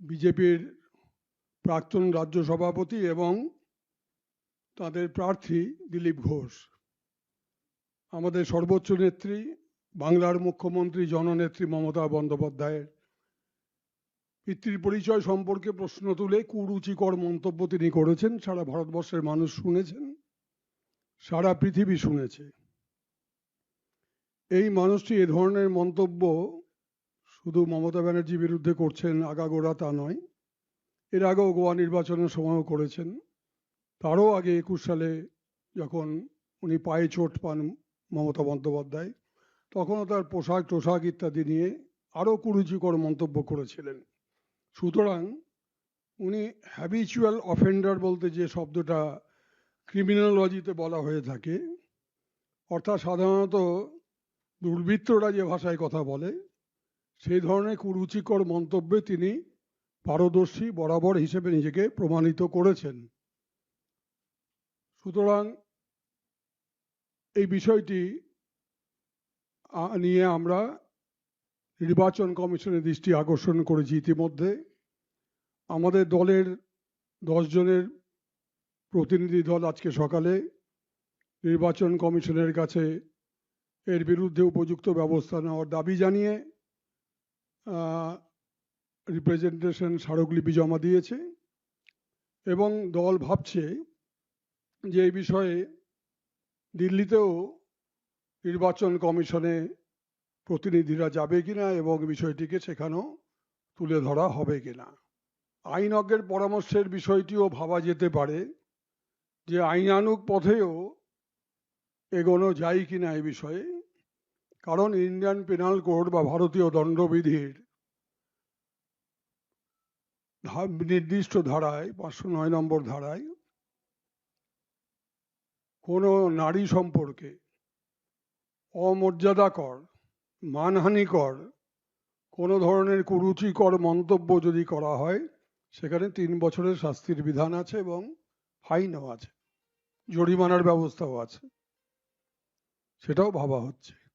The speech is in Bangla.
বিজেপির প্রাক্তন রাজ্য সভাপতি এবং তাদের প্রার্থী দিলীপ ঘোষ। আমাদের সর্বোচ্চ নেত্রী বাংলার মুখ্যমন্ত্রী জননেত্রী মমতা বন্দ্যোপাধ্যায়ের পিতৃ পরিচয় সম্পর্কে প্রশ্ন তুলে কুরুচিকর মন্তব্য তিনি করেছেন। সারা ভারতবর্ষের মানুষ শুনেছেন, সারা পৃথিবী শুনেছে। এই মানুষটি এ ধরনের মন্তব্য শুধু মমতা ব্যানার্জির বিরুদ্ধে করছেন আগাগোড়া তা নয়। এর আগেও গোয়া নির্বাচনের সময়ও করেছেন। তারও আগে একুশ সালে যখন উনি পায়ে চোট পান মমতা বন্দ্যোপাধ্যায়, তখনও তার পোশাক টোশাক ইত্যাদি নিয়ে আরও কুরুচিকর মন্তব্য করেছিলেন। সুতরাং উনি হ্যাবিচুয়াল অফেন্ডার বলতে যে শব্দটা ক্রিমিনোলজিতে বলা হয়ে থাকে, অর্থাৎ সাধারণত দুর্বৃত্তরা যে ভাষায় কথা বলে সেই ধরনের কুরুচিকর মন্তব্যে তিনি পারদর্শী বরাবর হিসেবে নিজেকে প্রমাণিত করেছেন। সুতরাং এই বিষয়টি নিয়ে আমরা নির্বাচন কমিশনের দৃষ্টি আকর্ষণ করেছি ইতিমধ্যে। আমাদের দলের দশ জনের প্রতিনিধি দল আজকে সকালে নির্বাচন কমিশনের কাছে এর বিরুদ্ধে উপযুক্ত ব্যবস্থা নেওয়ার দাবি জানিয়ে রিপ্রেজেন্টেশন স্মারকলিপি জমা দিয়েছে এবং দল ভাবছে যে এই বিষয়ে দিল্লিতেও নির্বাচন কমিশনে প্রতিনিধিরা যাবে কিনা এবং বিষয়টিকে সেখানেও তুলে ধরা হবে কিনা। আইনজ্ঞের পরামর্শের বিষয়টিও ভাবা যেতে পারে যে আইনানুগ পথেও এগোনো যায় কিনা এই বিষয়ে। কারণ ইন্ডিয়ান পেনাল কোড বা ভারতীয় দণ্ডবিধির নির্দিষ্ট ধারায়, পাঁচশো নয় নম্বর ধারায় কোনো নারী সম্পর্কে অমর্যাদাকর, মানহানিকর কোনো ধরনের কুরুচিকর মন্তব্য যদি করা হয়, সেখানে তিন বছরের শাস্তির বিধান আছে এবং ফাইনও আছে। জরিমানার ব্যবস্থাও আছে। সেটাও ভাবা হচ্ছে।